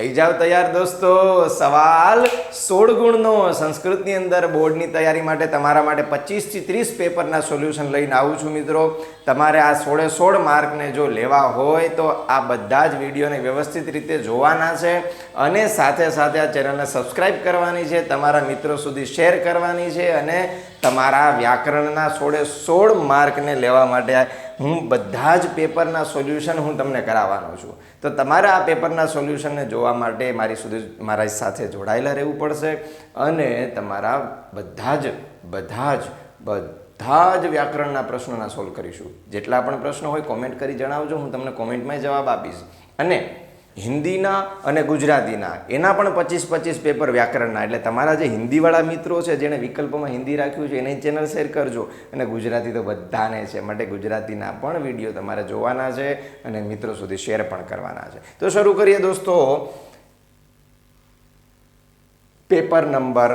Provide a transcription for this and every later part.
થઈ જાવ તૈયાર દોસ્તો. સવાલ સોળ ગુણનો સંસ્કૃતની અંદર બોર્ડની તૈયારી માટે તમારા માટે પચીસથી ત્રીસ પેપરના સોલ્યુશન લઈને આવું છું મિત્રો. તમારે આ સોળે સોળ માર્કને જો લેવા હોય તો આ બધા જ વિડીયોને વ્યવસ્થિત રીતે જોવાના છે. અને સાથે સાથે આ ચેનલને સબસ્ક્રાઇબ કરવાની છે, તમારા મિત્રો સુધી શેર કરવાની છે અને તમારા વ્યાકરણના સોળે સોળ માર્કને લેવા માટે હું બધા જ પેપરના સોલ્યુશન હું તમને કરાવવાનો છું. તો તમારે આ પેપરના સોલ્યુશનને જોવા માટે મારી સુધી મારા સાથે જોડાયેલા રહેવું પડશે અને તમારા બધા જ બધા જ બધા જ વ્યાકરણના પ્રશ્નોના સોલ્વ કરીશું. જેટલા પણ પ્રશ્નો હોય કોમેન્ટ કરી જણાવજો, હું તમને કોમેન્ટમાં જવાબ આપીશ. અને હિન્દીના અને ગુજરાતીના. એના પણ પચીસ પચીસ પેપર વ્યાકરણના. એટલે તમારા જે હિન્દીવાળા મિત્રો છે, જેણે વિકલ્પમાં હિન્દી રાખ્યું છે, એને ચેનલ શેર કરજો. અને ગુજરાતી તો બધાને છે. માટે ગુજરાતીના પણ વીડિયો તમારે જોવાના છે અને મિત્રો સુધી શેર પણ કરવાના છે. તો શરૂ કરીએ દોસ્તો. પેપર નંબર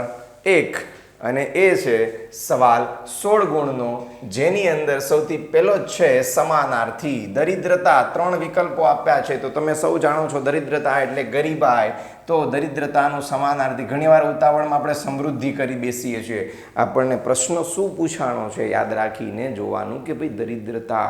એક. અને એ છે સવાલ સોળ ગુણનો, જેની અંદર સૌથી પહેલો છે સમાનાર્થી. દરિદ્રતા ત્રણ વિકલ્પો આપ્યા છે. તો તમે સૌ જાણો છો દરિદ્રતા એટલે ગરીબાય તો દરિદ્રતાનું સમાનાર્થી ઘણીવાર ઉતાવળમાં આપણે સમૃદ્ધિ કરી બેસીએ છીએ. આપણને પ્રશ્ન શું પૂછાણો છે યાદ રાખીને જોવાનું કે ભાઈ દરિદ્રતા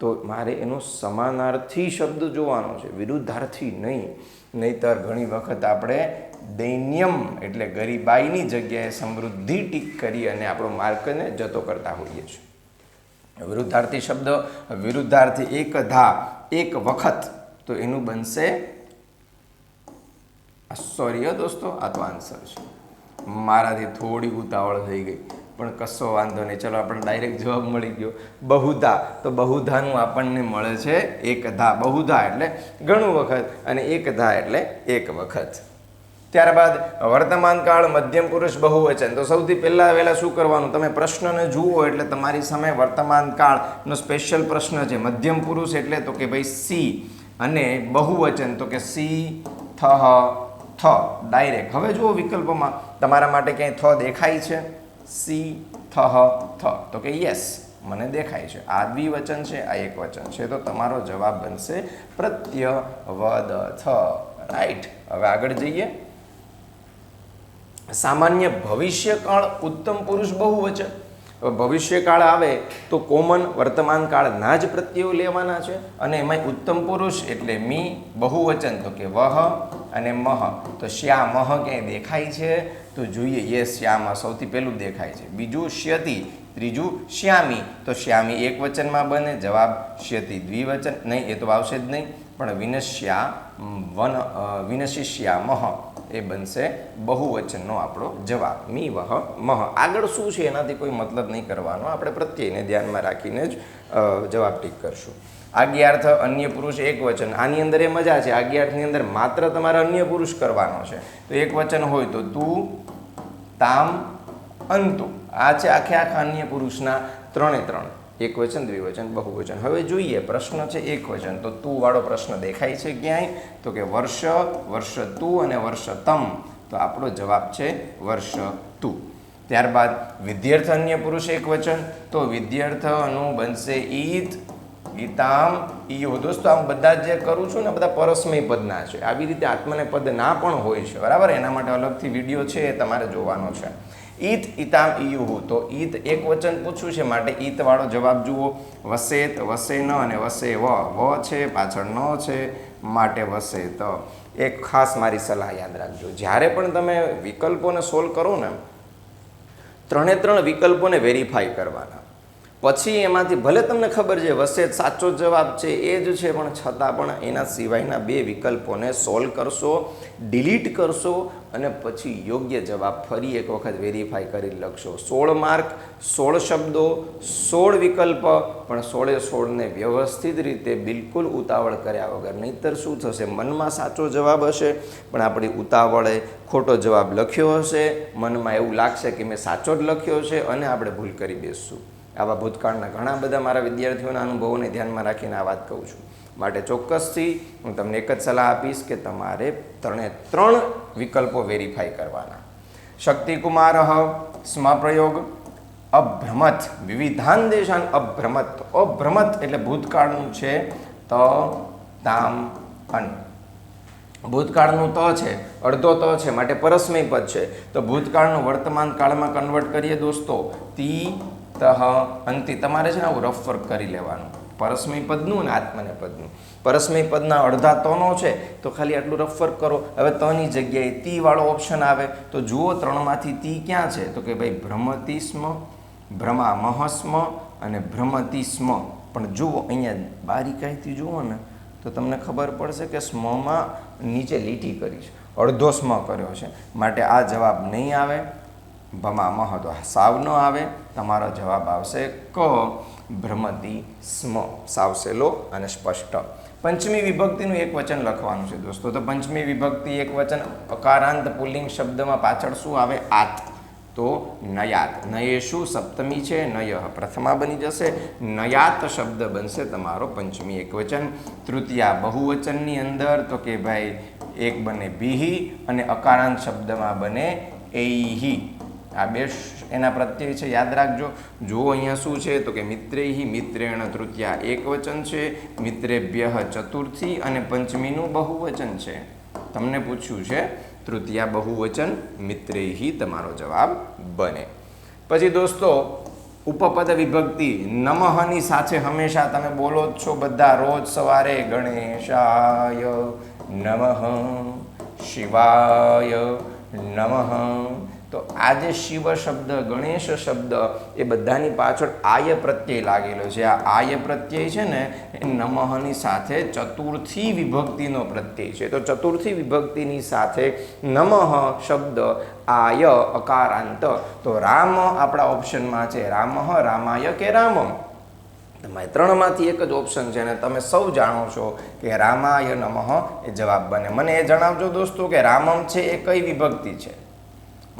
તો મારે એનો સમાનાર્થી શબ્દ જોવાનો છે, વિરુદ્ધાર્થી નહીં. નહીતર ઘણી વખત આપણે દૈન્યમ એટલે ગરીબાઈની જગ્યાએ સમૃદ્ધિ ટીક કરી અને આપણો માર્કને જતો કરતા હોઈએ છીએ. વિરુદ્ધાર્થી શબ્દ, વિરુદ્ધાર્થી એક ધા એક વખત, તો એનું બનશે સોરી દોસ્તો, આ તો આન્સર છે. મારાથી થોડી ઉતાવળ થઈ ગઈ. પણ કશો વાંધો નહીં. ચલો, આપણને ડાયરેક્ટ જવાબ મળી ગયો. બહુધા. તો બહુધાનું આપણને મળે છે એક ધા બહુધા એટલે ઘણું વખત અને એક ધા એટલે એક વખત. ત્યારબાદ વર્તમાન કાળ, મધ્યમ પુરુષ, બહુવચન. તો સૌથી પહેલાં વહેલા શું કરવાનું? તમે પ્રશ્નને જુઓ એટલે તમારી સામે વર્તમાન કાળનો સ્પેશિયલ પ્રશ્ન છે. મધ્યમ પુરુષ એટલે તો કે ભાઈ સી અને બહુવચન તો કે સી, થ થ. ડાયરેક્ટ હવે જુઓ વિકલ્પોમાં તમારા માટે ક્યાંય થ દેખાય છે? સી થ થ. તો કે યસ, મને દેખાય છે. આ દ્વિવચન છે, આ એક વચન છે. તો તમારો જવાબ બનશે પ્રત્ય વદ થ. રાઈટ હવે આગળ જઈએ. સામાન્ય ભવિષ્યકાળ ઉત્તમ પુરુષ બહુવચન. હવે ભવિષ્યકાળ આવે તો કોમન વર્તમાનકાળ ના જ પ્રત્યયો લેવાના છે. અને એમાં ઉત્તમ પુરુષ એટલે મી બહુવચન. તો કે વહ અને મહ. તો શ્યામ ક્યાંય દેખાય છે? તો જોઈએ યસ શ્યામા સૌથી પહેલું દેખાય છે. બીજું શ્યતિ, ત્રીજું શ્યામી. તો શ્યામી એક વચનમાં બને, જવાબ શ્યતિ દ્વિવચન. નહીં, એ તો આવશે જ નહીં. પણ વિનશ્યા વન વિનશિષ્યામહ, એ બનશે બહુવચનનો આપણો જવાબ. મી વહ મહ. આગળ શું છે? એનાથી કોઈ મતલબ નહીં કરવાનો. આપણે પ્રત્યેને ધ્યાનમાં રાખીને જ જવાબ ટીક કરશું. આજ્ઞાર્થ અન્ય પુરુષ એક વચન. આની અંદર એ મજા છે. આજ્ઞાર્થની અંદર માત્ર તમારે અન્ય પુરુષ કરવાનો છે. તો એક વચન હોય તો તું તામ અંતુ. આ છે આખે આખા અન્ય પુરુષના ત્રણે ત્રણ. એક વચન દ્વિવચન બહુવચન. હવે જોઈએ, પ્રશ્ન છે એક વચન. તો તું વાળો પ્રશ્ન દેખાય છે ક્યાંય? તો કે વર્ષ વર્ષ તું અને વર્ષ તમ. તો આપણો જવાબ છે વર્ષ તું. ત્યારબાદ વિદ્યાર્થ અન્ય પુરુષ એક વચન. તો વિદ્યાર્થનું બનશે ઈત ગીતામ, ઈયો. દોસ્તો, આમ બધા જે કરું છું ને, બધા પરસ્મય પદના છે. આવી રીતે આત્મને પદ ના પણ હોય છે. બરાબર? એના માટે અલગથી વીડિયો છે એ તમારે જોવાનો છે. ઈત, ઈતામ ઈયુહુ તો ઈત એક વચન પૂછ્યું છે માટે ઈતવાળો જવાબ જુઓ. વસેત વસે ન અને વસે વ. વ છે, પાછળ ન છે, માટે વસે તો એક ખાસ મારી સલાહ યાદ રાખજો. જ્યારે પણ તમે વિકલ્પોને સોલ્વ કરો ને, ત્રણે ત્રણ વિકલ્પોને વેરીફાઈ કરવાના. પછી એમાંથી ભલે તમને ખબર છે, વસેત સાચો જવાબ છે, એ જ છે, પણ છતાં પણ એના સિવાયના બે વિકલ્પોને સોલ્વ કરશો ડિલીટ કરશો અને પછી યોગ્ય જવાબ ફરી એક વખત વેરીફાઈ કરી લખશો. સોળ માર્ક સોળ શબ્દો, સોળ વિકલ્પ, પણ સોળે સોળને વ્યવસ્થિત રીતે બિલકુલ ઉતાવળ કર્યા વગર. નહીંતર શું થશે? મનમાં સાચો જવાબ હશે, પણ આપણી ઉતાવળે ખોટો જવાબ લખ્યો હશે. મનમાં એવું લાગશે કે મેં સાચો જ લખ્યો છે અને આપણે ભૂલ કરી બેસશું. આવા ભૂતકાળના ઘણા બધા મારા વિદ્યાર્થીઓના અનુભવોને ધ્યાનમાં રાખીને આ વાત કહું છું. માટે ચોક્કસથી હું તમને એક જ સલાહ આપીશ કે તમારે ત્રણે ત્રણ વિકલ્પો વેરીફાઈ કરવાના. શક્તિકુમાર સ્મપ્રયોગ અભ્રમત વિવિધાન દેશાન અભ્રમત અભ્રમત એટલે ભૂતકાળનું છે ત, તામ, અન. ભૂતકાળનું ત છે, અડધો ત છે, માટે પરસ્મય પદ છે. તો ભૂતકાળનું વર્તમાન કાળમાં કન્વર્ટ કરીએ દોસ્તો, તી તહ, અંતિ, તમારે છે ને આવું રફ વર્ક કરી લેવાનું. પરસ્મય પદનું અને આત્મને પદનું. પરસ્મય પદના અડધા તનો છે, તો ખાલી આટલું રફ વર્ક કરો. હવે તની જગ્યાએ તી વાળો ઓપ્શન આવે, તો જુઓ ત્રણમાંથી તી ક્યાં છે. તો કે ભાઈ ભ્રમતી સ્મ ભ્રમા મહસ્મ અને ભ્રમતી સ્મ પણ જુઓ, અહીંયા બારીકાઈથી જુઓ ને, તો તમને ખબર પડશે કે સ્મમાં નીચે લીટી કરી છે. અડધો સ્મ કર્યો છે. માટે આ જવાબ નહીં આવે. ભમા મહત્વ સાવ ન આવે. તમારો જવાબ આવશે ક ભ્રમતી સ્મ સાવ સહેલો અને સ્પષ્ટ. પંચમી વિભક્તિનું એક વચન લખવાનું છે દોસ્તો. તો પંચમી વિભક્તિ એક વચન, અકારાંત પુલ્લિંગ શબ્દમાં પાછળ શું આવે? આત. તો નયાત. નયેશુ સપ્તમી છે, નય. પ્રથમા બની જશે. નયાત શબ્દ બનશે તમારો પંચમી એકવચન તૃતીયા બહુવચનની અંદર તો કે ભાઈ એક બને બીહી અને અકારાંત શબ્દમાં બને એહી આ બે એના પ્રત્યય છે. યાદ રાખજો. જુઓ અહીંયા શું છે? તો કે મિત્રેહી મિત્રેણ તૃતીયા એકવચન છે. મિત્રેભ્ય ચતુર્થી અને પંચમીનું બહુવચન છે. તમને પૂછ્યું છે? તૃતીયા બહુવચન મિત્રેહી તમારો જવાબ બને. પછી દોસ્તો, ઉપપદ વિભક્તિ નમઃની સાથે હંમેશા તમે બોલો જ છો બધા. રોજ સવારે ગણેશાય નમઃ, શિવાય નમઃ. તો આ જે શિવ શબ્દ, ગણેશ શબ્દ એ બધાની પાછળ આય પ્રત્યય લાગેલો છે. આ આય પ્રત્યય છે ને એ નમઃની સાથે ચતુર્થી વિભક્તિનો પ્રત્યય છે. તો ચતુર્થી વિભક્તિની સાથે નમઃ શબ્દ, આય, અકારાંત. તો રામ આપણા ઓપ્શનમાં છે. રામઃ, રામાય કે રામમ? તમારે ત્રણમાંથી એક જ ઓપ્શન છે અને તમે સૌ જાણો છો કે રામાય નમઃ એ જવાબ બને. મને એ જણાવજો દોસ્તો કે રામમ છે એ કઈ વિભક્તિ છે?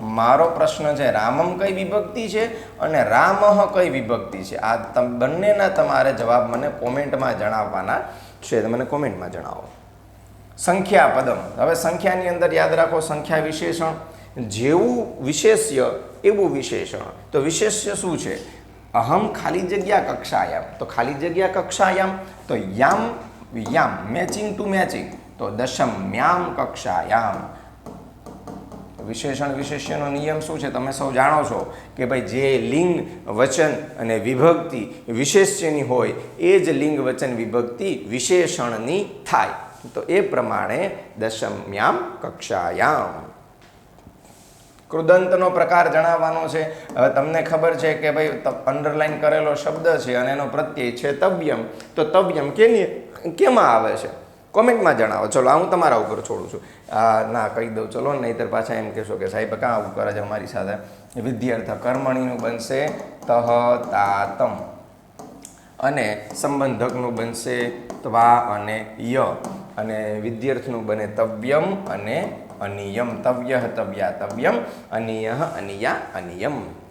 મારો પ્રશ્ન છે, રામમ કઈ વિભક્તિ છે અને રામહ કઈ વિભક્તિ છે? આ બંનેના તમારે જવાબ મને કોમેન્ટમાં જણાવવાના છે. મને કોમેન્ટમાં જણાવો. સંખ્યા પદમ હવે સંખ્યાની અંદર યાદ રાખો, સંખ્યા વિશેષણ. જેવું વિશેષ્ય, એવું વિશેષણ. તો વિશેષ્ય શું છે? અહમ ખાલી જગ્યા કક્ષાયામ. તો ખાલી જગ્યા કક્ષાયામ. તો યામ યામ, મેચિંગ ટુ મેચિંગ. તો દશમ્યામ કક્ષાયામ. વિશેષણ વિશેષ્યનો નિયમ શું છે? તમે સૌ જાણો છો કે ભાઈ જે લિંગ, વચન અને વિભક્તિ વિશેષ્યની હોય, એ જ લિંગ, વચન, વિભક્તિ વિશેષણની થાય. તો એ પ્રમાણે દશમ્યામ કક્ષાયામ. કૃદંતનો પ્રકાર જણાવવાનો છે. હવે તમને ખબર છે કે ભાઈ અંડરલાઈન કરેલો શબ્દ છે અને એનો પ્રત્યય છે તવ્યમ તો તવ્યમ કેની, કેમાં આવે છે? કોમેન્ટમાં જણાવો. ચલો હું તમારા ઉપર છોડું છું. ના કહી દઉં. ચલો, નહીંતર પાછા એમ કહેશો કે સાહેબ, કાં આવું કરે છે અમારી સાથે? વિદ્યાર્થ કર્મણીનું બનશે તહ તાતમ અને સંબંધકનું બનશે ત્વા અને ય અને વિદ્યાર્થીનું બને તવ્યમ અને અનિયમ. તવ્ય તવ્યા તવ્યમ અનિય અનિયા અનિયમ.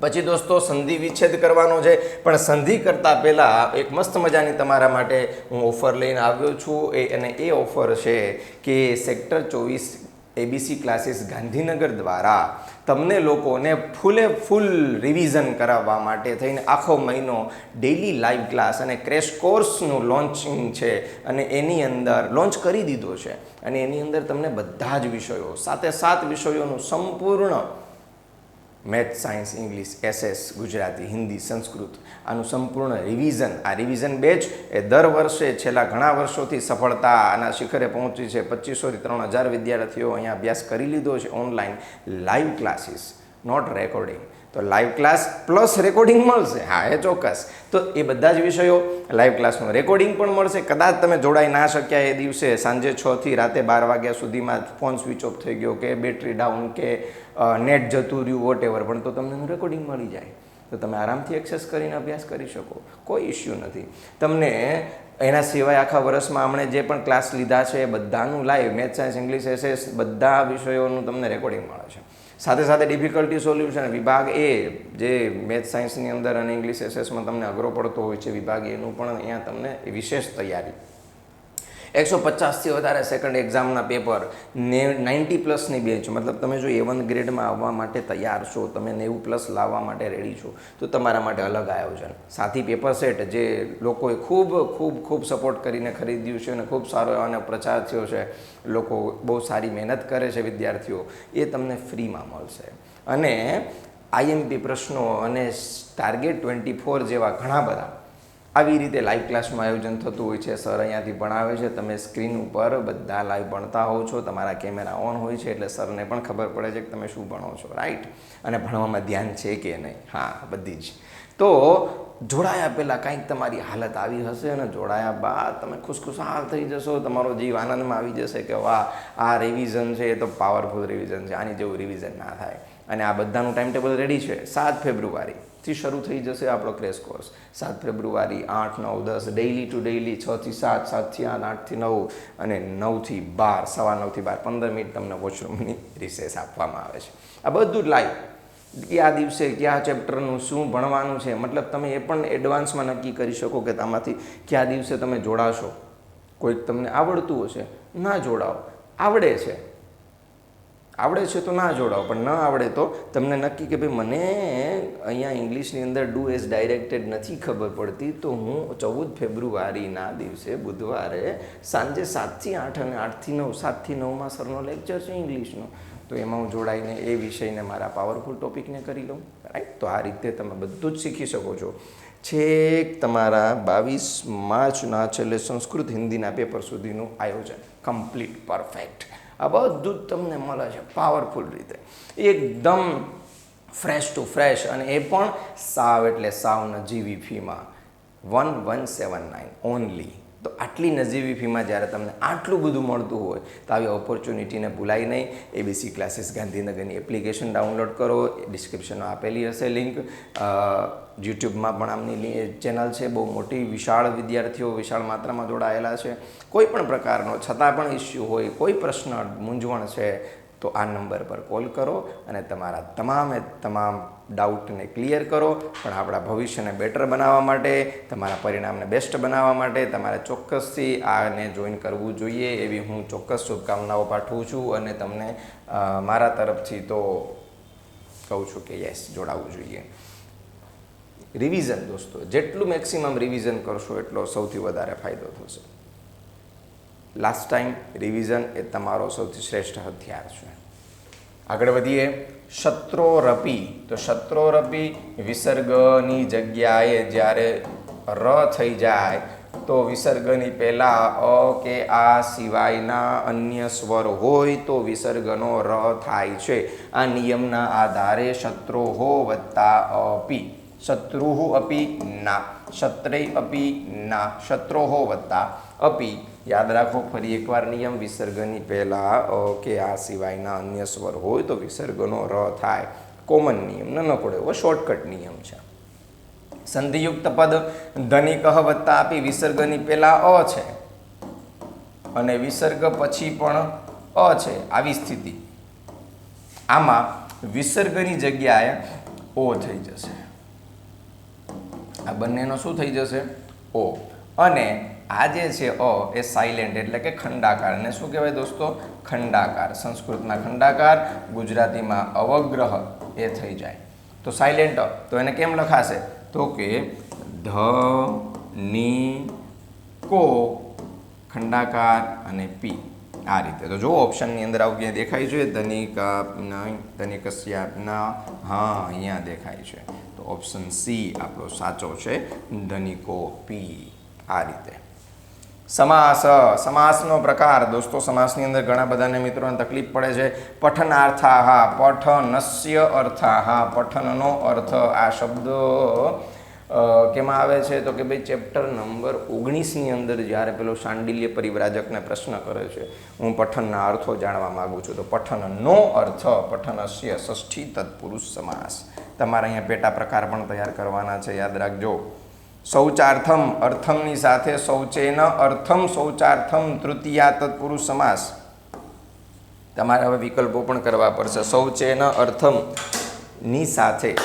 પછી દોસ્તો, સંધિ વિચ્છેદ કરવાનો છે. પણ સંધિ કરતાં પહેલાં એક મસ્ત મજાની તમારા માટે હું ઓફર લઈને આવ્યો છું. એ, અને એ ઓફર છે કે સેક્ટર ચોવીસ એબીસી ક્લાસીસ ગાંધીનગર દ્વારા તમને લોકોને ફૂલે ફૂલ રિવિઝન કરાવવા માટે થઈને આખો મહિનો ડેઈલી લાઈવ ક્લાસ અને ક્રેશ કોર્સનું લોન્ચિંગ છે અને એની અંદર લોન્ચ કરી દીધો છે. અને એની અંદર તમને બધા જ વિષયો, સાથે સાત વિષયોનું સંપૂર્ણ math, science, English SS Gujarati, Hindi, Sanskrit આનું સંપૂર્ણ રિવિઝન આ રિવિઝન બેચ એ દર વર્ષે છેલ્લા ઘણા વર્ષોથી સફળતા આના શિખરે પહોંચી છે. પચીસોથી ત્રણ હજાર વિદ્યાર્થીઓ અહીંયા અભ્યાસ કરી લીધો છે online live classes not recording તો લાઈવ ક્લાસ પ્લસ રેકોર્ડિંગ મળશે. હા, એ ચોક્કસ. તો એ બધા જ વિષયો લાઈવ ક્લાસનું રેકોર્ડિંગ પણ મળશે. કદાચ તમે જોડાઈ ના શક્યા એ દિવસે સાંજે છથી રાતે બાર વાગ્યા સુધીમાં ફોન સ્વિચ ઓફ થઈ ગયો કે બેટરી ડાઉન કે નેટ જતું રહ્યું વોટ એવર પણ તો તમને રેકોર્ડિંગ મળી જાય. તો તમે આરામથી એક્સેસ કરીને અભ્યાસ કરી શકો. કોઈ ઇસ્યુ નથી. તમને એના સિવાય આખા વર્ષમાં હમણે જે પણ ક્લાસ લીધા છે એ બધાનું live math science English SS બધા વિષયોનું તમને રેકોર્ડિંગ મળે છે. સાથે સાથે ડિફિકલ્ટી સોલ્યુશન વિભાગ એ જે મેથ સાયન્સની અંદર અને ઇંગ્લિશ એસએસમાં તમને અઘરો પડતો હોય છે, વિભાગ એનું પણ અહીંયા તમને વિશેષ તૈયારી એકસો પચાસથી વધારે સેકન્ડ એક્ઝામના પેપર ને નાઇન્ટી પ્લસની બેચ. મતલબ તમે જો એ વન ગ્રેડમાં આવવા માટે તૈયાર છો, તમે નેવું પ્લસ લાવવા માટે રેડી છો, તો તમારા માટે અલગ આયોજન. સાથી પેપર સેટ જે લોકોએ ખૂબ ખૂબ ખૂબ સપોર્ટ કરીને ખરીદ્યું છે અને ખૂબ સારો એવાનો પ્રચાર થયો છે, લોકો બહુ સારી મહેનત કરે છે વિદ્યાર્થીઓ, એ તમને ફ્રીમાં મળશે. અને આઈએમપી પ્રશ્નો અને ટાર્ગેટ ટ્વેન્ટી ફોર જેવા ઘણા બધા આવી રીતે લાઈવ ક્લાસનું આયોજન થતું હોય છે, સર અહીંયાથી ભણાવે છે. તમે સ્ક્રીન ઉપર બધા લાઈવ ભણતા હોવ છો, તમારા કેમેરા ઓન હોય છે, એટલે સરને પણ ખબર પડે છે કે તમે શું ભણો છો રાઈટ અને ભણવામાં ધ્યાન છે કે નહીં? હા, બધી જ. તો જોડાયા પહેલાં કાંઈક તમારી હાલત આવી હશે અને જોડાયા બાદ તમે ખુશખુશાલ થઈ જશો, તમારો જીવ આનંદમાં આવી જશે કે વાહ, આ રિવિઝન છે, એ તો પાવરફુલ રિવિઝન છે, આની જેવું રિવિઝન ના થાય. અને આ બધાનું ટાઈમ ટેબલ રેડી છે, સાત ફેબ્રુઆરી. થી શરૂ થઈ જશે આપણો ક્રેશ કોર્સ સાત ફેબ્રુઆરી આઠ, નવ, દસ ડેઇલી ટુ ડેઇલી છથી સાત સાતથી આઠ આઠથી નવ અને નવથી બાર, સવા નવથી બાર, પંદર મિનિટ તમને વોશરૂમની રિસેસ આપવામાં આવે છે. આ બધું જ લાઈવ કયા દિવસે કયા ચેપ્ટરનું શું ભણવાનું છે, મતલબ તમે એ પણ એડવાન્સમાં નક્કી કરી શકો કે આમાંથી કયા દિવસે તમે જોડાશો. કોઈક તમને આવડતું હશે, ના જોડાઓ. આવડે છે. આવડે છે તો ના જોડાઓ, પણ ન આવડે તો તમને નક્કી કે ભાઈ મને અહીંયા ઇંગ્લિશની અંદર ડુ એઝ ડાયરેક્ટેડ નથી ખબર પડતી, તો હું ચૌદ ફેબ્રુઆરીના દિવસે બુધવારે સાંજે સાતથી આઠ અને આઠથી નવ, સાતથી નવમાં સરનો લેક્ચર છે ઇંગ્લિશનો. તો એમાં હું જોડાઈને એ વિષયને મારા પાવરફુલ ટોપિકને કરી લઉં. રાઈટ તો આ રીતે તમે બધું જ શીખી શકો છો. છેક તમારા બાવીસ માર્ચના છેલ્લે સંસ્કૃત હિન્દીના પેપર સુધીનું આયોજન. કમ્પ્લીટ પરફેક્ટ આ બધું જ તમને મળે છે પાવરફુલ રીતે. એકદમ ફ્રેશ ટુ ફ્રેશ અને એ પણ સાવ એટલે સાવ નજીવી ફીમાં one one seven nine only તો આટલી નજીવી ફીમાં જ્યારે તમને આટલું બધું મળતું હોય, તો આવી ઓપોર્ચ્યુનિટીને ભૂલાય નહીં. એબીસી ક્લાસીસ ગાંધીનગરની એપ્લિકેશન ડાઉનલોડ કરો. ડિસ્ક્રિપ્શનમાં આપેલી હશે લિંક યુટ્યુબમાં પણ આમની ચેનલ છે. બહુ મોટી, વિશાળ વિદ્યાર્થીઓ વિશાળ માત્રામાં જોડાયેલા છે. કોઈ પણ પ્રકારનો, છતાં પણ ઇસ્યુ હોય, કોઈ પ્રશ્ન, મૂંઝવણ છે, તો આ નંબર પર કોલ કરો અને તમારા તમામે તમામ ડાઉટને ક્લિયર કરો, પણ આપણા ભવિષ્યને બેટર બનાવવા માટે, તમારા પરિણામને બેસ્ટ બનાવવા માટે, તમારે ચોક્કસથી આને જોઈન કરવું જોઈએ એવી હું ચોક્કસ શુભકામનાઓ પાઠવું છું અને તમને મારા તરફથી તો કહું છું કે યસ જોડાવવું જોઈએ. રિવિઝન દોસ્તો, જેટલું મેક્સિમમ રિવિઝન કરશો એટલો સૌથી વધારે ફાયદો થશે. લાસ્ટ ટાઈમ રિવિઝન એ તમારો સૌથી શ્રેષ્ઠ હથિયાર છે. આગળ વધીએ. શત્રોરપી. તો શત્રોરપી વિસર્ગની જગ્યાએ જ્યારે ર થઈ જાય, તો વિસર્ગની પહેલાં અ કે આ સિવાયના અન્ય સ્વર હોય તો વિસર્ગનો ર થાય છે. આ નિયમના આધારે શત્રોહો વત્તા અપી. શત્રુ અપી ના. શત્રૈ અપી ના. શત્રોહો વત્તા અપી. યાદ રાખો, ફરી એકવાર નિયમ વિસર્ગની પહેલાં કે આ સિવાયના અન્ય સ્વર હોય તો વિસર્ગનો ર થાય. કોમન નિયમ નાનકડો એવો શોર્ટકટ નિયમ છે. સંધિયુક્ત પદ ધનિક વત્તા આપી વિસર્ગની પહેલાં અ છે. અને વિસર્ગ પછી પણ અ છે. આવી સ્થિતિ. આમાં વિસર્ગની જગ્યાએ ઓ થઈ જશે. આ બંનેનો શું થઈ જશે? ઓ. અને આ જે છે અ એ સાયલેન્ટ એટલે કે ખંડાકાર. અને શું કહેવાય દોસ્તો? ખંડાકાર. સંસ્કૃતમાં ખંડાકાર, ગુજરાતીમાં અવગ્રહ એ થઈ જાય. તો સાયલેન્ટ તો એને કેમ લખાશે? તો કે ધ, ની, કો, ખંડાકાર અને પી. આ રીતે. તો જો ઓપ્શનની અંદર આવું ક્યાંય દેખાય છે. ધનિકા નહીં હા, અહીંયા દેખાય છે. તો ઓપ્શન સી આપણો સાચો છે. ધનિકો, પી. આ રીતે. સમાસ, સમાસનો પ્રકાર. દોસ્તો, સમાસની અંદર ઘણા બધાને મિત્રોને તકલીફ પડે છે. પઠનાર્થાહ, પઠનસ્ય અર્થાહ. પઠનનો અર્થ આ શબ્દ કેમાં આવે છે? તો કે ભાઈ ચેપ્ટર નંબર ઓગણીસની અંદર જ્યારે પેલો શાંડિલ્ય પરિવ્રાજકને પ્રશ્ન કરે છે, હું પઠનના અર્થો જાણવા માગું છું. તો પઠનનો અર્થ, પઠનસ્ય ષષ્ઠી તત્પુરુષ સમાસ. તમારે અહીંયા પેટા પ્રકાર પણ તૈયાર કરવાના છે, યાદ રાખજો. શૌચાર્થમ અર્થમની સાથે શૌચેન અર્થમ શૌચાર્થમ તૃતીયા તત્પુરુષ સમાસ. તમારે હવે વિકલ્પો પણ કરવા પડશે. શૌચેન અર્થમની સાથે.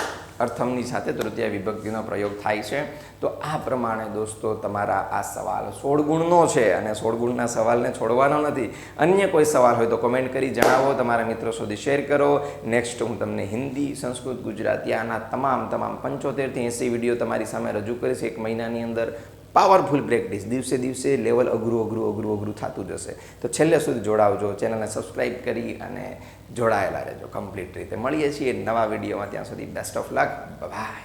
અર્થમની સાથે તૃતીય વિભક્તિનો પ્રયોગ થાય છે. તો આ પ્રમાણે દોસ્તો તમારા આ સવાલ સોળ ગુણનો છે અને સોળ ગુણના સવાલને છોડવાનો નથી. અન્ય કોઈ સવાલ હોય તો કોમેન્ટ કરી જણાવો, તમારા મિત્રો સુધી શેર કરો. નેક્સ્ટ હું તમને હિન્દી, સંસ્કૃત, ગુજરાતી, આના તમામ તમામ પંચોતેરથી એંસી વીડિયો તમારી સામે રજૂ કરીશ. એક મહિનાની અંદર પાવરફુલ પ્રેક્ટિસ દિવસે દિવસે લેવલ અઘરું અઘરું અઘરું અઘરું થતું જશે. તો છેલ્લે સુધી જોડાવજો. ચેનલને સબસ્ક્રાઈબ કરી અને જોડાયેલા રહેજો. કમ્પ્લીટ રીતે. મળીએ છીએ નવા વિડીયોમાં. ત્યાં સુધી બેસ્ટ ઓફ લક બાય